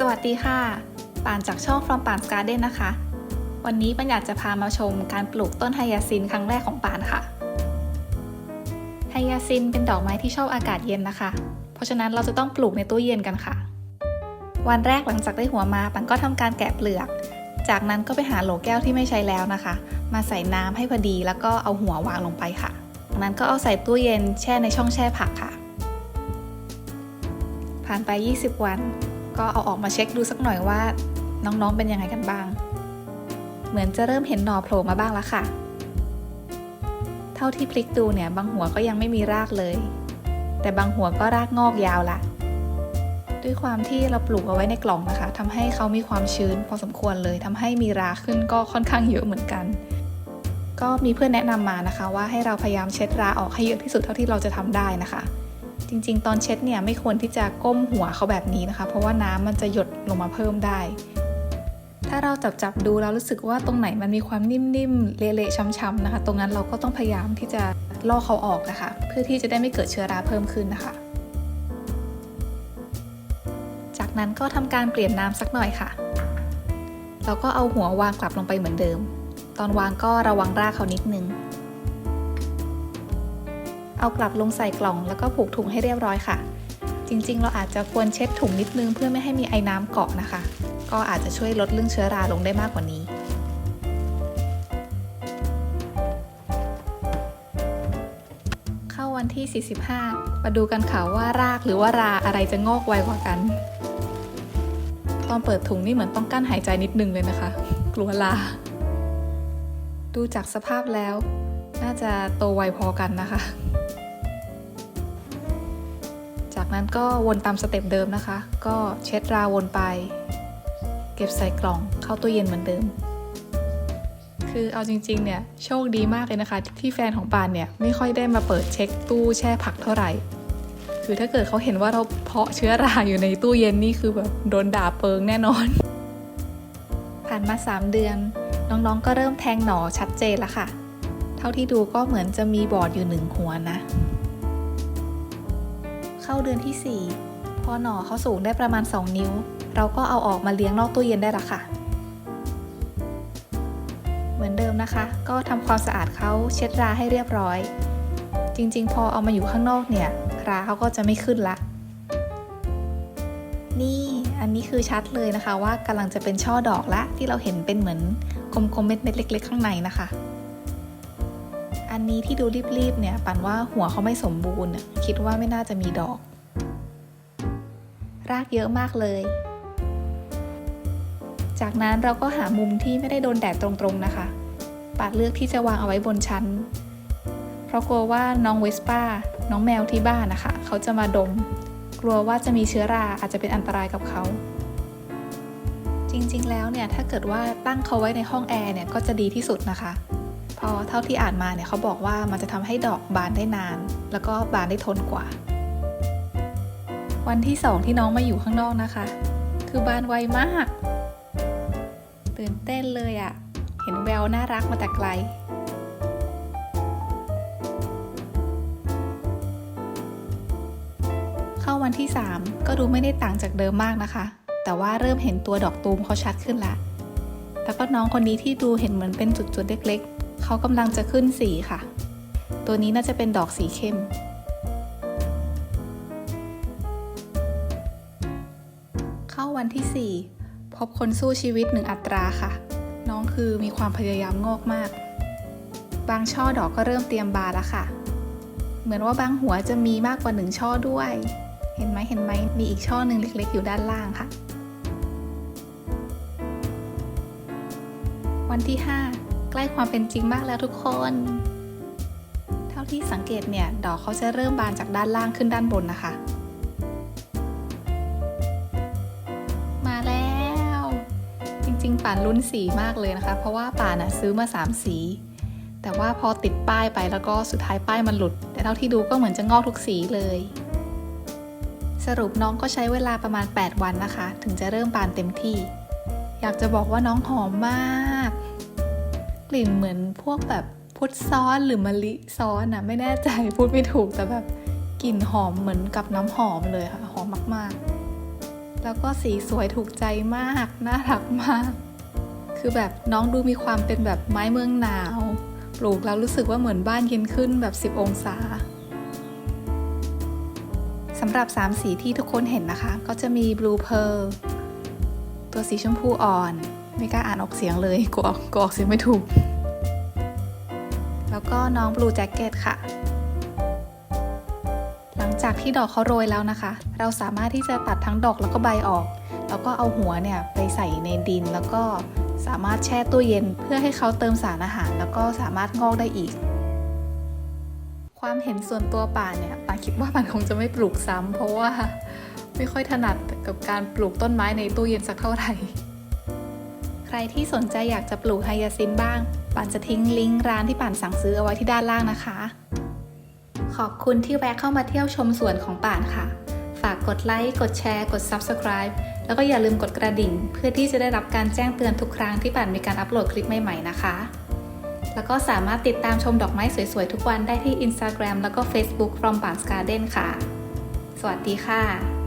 สวัสดีค่ะ ป่านจากช่อง From ป่าน Garden นนะคะ วันนี้ปัญอยากจะพามาชมการปลูกต้นไฮยาซินครั้งแรกของป่านค่ะ ไฮยาซินเป็นดอกไม้ที่ชอบอากาศเย็นนะคะ เพราะฉะนั้นเราจะต้องปลูกในตู้เย็นกันค่ะ วันแรกหลังจากได้หัวมาปันก็ทำการแกะเปลือก จากนั้นก็ไปหาโหลแก้วที่ไม่ใช้แล้วนะคะ มาใส่น้ำให้พอดีแล้วก็เอาหัววางลงไปค่ะจากนั้นก็เอาใส่ตู้เย็นแช่ในช่องแช่ผักค่ะ ผ่านไป 20 วัน ก็เอาออกมาเช็คดูสักหน่อยว่า น้องๆเป็นยังไงกันบ้าง เหมือนจะเริ่มเห็นหน่อโผล่มาบ้างแล้วค่ะ เท่าที่พลิกดูเนี่ยบางหัวก็ยังไม่มีรากเลย แต่บางหัวก็รากงอกยาวละด้วยความที่เราปลูกเอาไว้ในกล่องนะคะทำให้เขามีความชื้นพอสมควรเลยทำให้มีรากขึ้นก็ค่อนข้างเยอะเหมือนกัน ก็มีเพื่อนแนะนำมานะคะ ว่าให้เราพยายามเช็ดราออกให้เยอะที่สุดเท่าที่เราจะทำได้นะคะ จริง ๆ ตอนเช็ดเนี่ยไม่ควรที่จะก้มหัวเขาแบบนี้นะคะ เพราะว่าน้ำมันจะหยดลงมาเพิ่มได้ ถ้าเราจับจับดูแล้วรู้สึกว่าตรงไหนมันมีความนิ่มๆเละๆช้ำๆนะคะ ตรงนั้นเราก็ต้องพยายามที่จะลอกเขาออกนะคะ เพื่อที่จะได้ไม่เกิดเชื้อราเพิ่มขึ้นนะคะ จากนั้นก็ทำการเปลี่ยนน้ำสักหน่อยค่ะแล้วก็เอาหัววางกลับลงไปเหมือนเดิม ตอนวางก็ระวังรากเขานิดนึง เอากลับลงใส่กล่องแล้วก็ผูกถุงให้เรียบร้อยค่ะ จริงๆ เราอาจจะควรเช็ดถุงนิดนึงเพื่อไม่ให้มีไอ้น้ำเกาะนะคะ ก็อาจจะช่วยลดเรื่องเชื้อราลงได้มากกว่านี้เข้าวันที่ 45 มาดูกันค่ะว่ารากหรือว่าราอะไรจะงอกไวกว่ากัน ตอนเปิดถุงนี่เหมือนต้องกั้นหายใจนิดนึงเลยนะคะ กลัวลา ดูจากสภาพแล้ว น่าจะโตไวพอกันนะคะ นั้นก็วนตามสเต็ปเดิมนะคะ ก็เช็ดราวนไป เก็บใส่กล่องเข้าตู้เย็นเหมือนเดิม คือเอาจริงๆเนี่ยโชคดีมากเลยนะคะ ที่แฟนของปานเนี่ยไม่ค่อยได้มาเปิดเช็คตู้แช่ผักเท่าไหร่คือถ้าเกิดเขาเห็นว่าเราเพาะเชื้อราอยู่ในตู้เย็นนี่คือแบบโดนด่าเปิงแน่นอน ผ่านมา 3 เดือน น้องๆก็เริ่มแทงหน่อชัดเจนแล้วค่ะ เท่าที่ดูก็เหมือนจะมีบอดอยู่หนึ่งหัวนะ เข้าเดือนที่ 4 พอหน่อเขาสูงได้ประมาณ 2 นิ้ว เราก็เอาออกมาเลี้ยงนอกตู้เย็นได้ละค่ะ เหมือนเดิมนะคะ ก็ทำความสะอาดเขาเช็ดราให้เรียบร้อย จริงๆ พอเอามาอยู่ข้างนอกเนี่ยราเขาก็จะไม่ขึ้นละ นี่อันนี้คือชัดเลยนะคะว่ากำลังจะเป็นช่อดอกละที่เราเห็นเป็นเหมือนกลมๆเม็ดๆเล็ก ๆ ข้างในนะคะ อันนี้ที่ดูรีบๆเนี่ยปันว่าหัวเขาไม่สมบูรณ์ คิดว่าไม่น่าจะมีดอก รากเยอะมากเลย จากนั้นเราก็หามุมที่ไม่ได้โดนแดดตรงๆนะคะปาดเลือกที่จะวางเอาไว้บนชั้น เพราะกลัวว่าน้องเวสป้า น้องแมวที่บ้านนะคะ เขาจะมาดม กลัวว่าจะมีเชื้อราอาจจะเป็นอันตรายกับเขาจริงๆ แล้วเนี่ยถ้าเกิดว่าตั้งเขาไว้ในห้องแอร์เนี่ยก็จะดีที่สุดนะคะ พราะเท่าที่อ่านมาเนี่ยเขาบอกว่ามันจะทำให้ดอกบานได้นาน แล้วก็บานได้ทนกว่า วันที่สองที่น้องมาอยู่ข้างนอกนะคะ คือบานไวมาก ตื่นเต้นเลยอะ่ะ เห็นแววน่ารักมาแต่ไกลเข้าวันที่ 3 ก็ดูไม่ได้ต่างจากเดิมมากนะคะ แต่ว่าเริ่มเห็นตัวดอกตูมเขาชัดขึ้นละ แล้วก็น้องคนนี้ที่ดูเห็นเหมือนเป็นจุดๆเล็ก เขากำลังจะขึ้นสีค่ะ ตัวนี้น่าจะเป็นดอกสีเข้ม เข้าวันที่ 4 พบคนสู้ชีวิตหนึ่งอัตราค่ะ น้องคือมีความพยายามงอกมาก บางช่อดอกก็เริ่มเตรียมบานแล้วค่ะ เหมือนว่าบางหัวจะมีมากกว่าหนึ่งช่อด้วย เห็นไหมเห็นไหมมีอีกช่อหนึ่งเล็ก ๆ อยู่ด้านล่างค่ะ วันที่ 5 ล้ความเป็นจริงมากแล้วทุกคน เท่าที่สังเกตเนี่ย ดอกเขาจะเริ่มบานจากด้านล่างขึ้นด้านบนนะคะ มาแล้ว จริงๆป่านลุ้นสีมากเลยนะคะ เพราะว่าป่านน่ะซื้อมา 3 สี แต่ว่าพอติดป้ายไปแล้วก็สุดท้ายป้ายมันหลุด แต่เท่าที่ดูก็เหมือนจะงอกทุกสีเลย สรุปน้องก็ใช้เวลาประมาณ 8 วันนะคะ ถึงจะเริ่มบานเต็มที่ อยากจะบอกว่าน้องหอมมาก กลิ่นเหมือนพวกแบบพุทซ้อนหรือมะลิซ้อนนะไม่แน่ใจพูดไม่ถูกแต่แบบกลิ่นหอมเหมือนกับน้ำหอมเลยค่ะหอมมากๆ แล้วก็สีสวยถูกใจมากน่ารักมาก คือแบบน้องดูมีความเป็นแบบไม้เมืองหนาว ปลูกแล้วรู้สึกว่าเหมือนบ้านเย็นขึ้นแบบ 10 องศาสำหรับ 3 สีที่ทุกคนเห็นนะคะ ก็จะมี Blue Pearl ตัวสีชมพูอ่อน ไม่กล้าอ่านออกเสียงเลยกลัวกลัวออกเสียงไม่ถูก แล้วก็น้อง Blue Jacket ค่ะ หลังจากที่ดอกเขาโรยแล้วนะคะ เราสามารถที่จะตัดทั้งดอกแล้วก็ใบออก แล้วก็เอาหัวเนี่ยไปใส่ในดินแล้วก็สามารถแช่ตู้เย็นเพื่อให้เขาเติมสารอาหาร แล้วก็สามารถงอกได้อีก ความเห็นส่วนตัวป่านเนี่ยป่านคิดว่าป่านคงจะไม่ปลูกซ้ำเพราะว่าไม่ค่อยถนัดกับการปลูกต้นไม้ในตู้เย็นสักเท่าไหร่ ใครที่สนใจอยากจะปลูกไฮยาซินบ้าง ป่านจะทิ้งลิงก์ร้านที่ป่านสั่งซื้อเอาไว้ที่ด้านล่างนะคะ ขอบคุณที่แวะเข้ามาเที่ยวชมสวนของป่านค่ะ ฝากกดไลค์ กดแชร์ กด Subscribe แล้วก็อย่าลืมกดกระดิ่ง เพื่อที่จะได้รับการแจ้งเตือนทุกครั้งที่ป่านมีการอัปโหลดคลิปใหม่ๆนะคะ แล้วก็สามารถติดตามชมดอกไม้สวยๆ ทุกวันได้ที่ Instagram แล้วก็ Facebook from ป่าน Garden ค่ะ สวัสดีค่ะ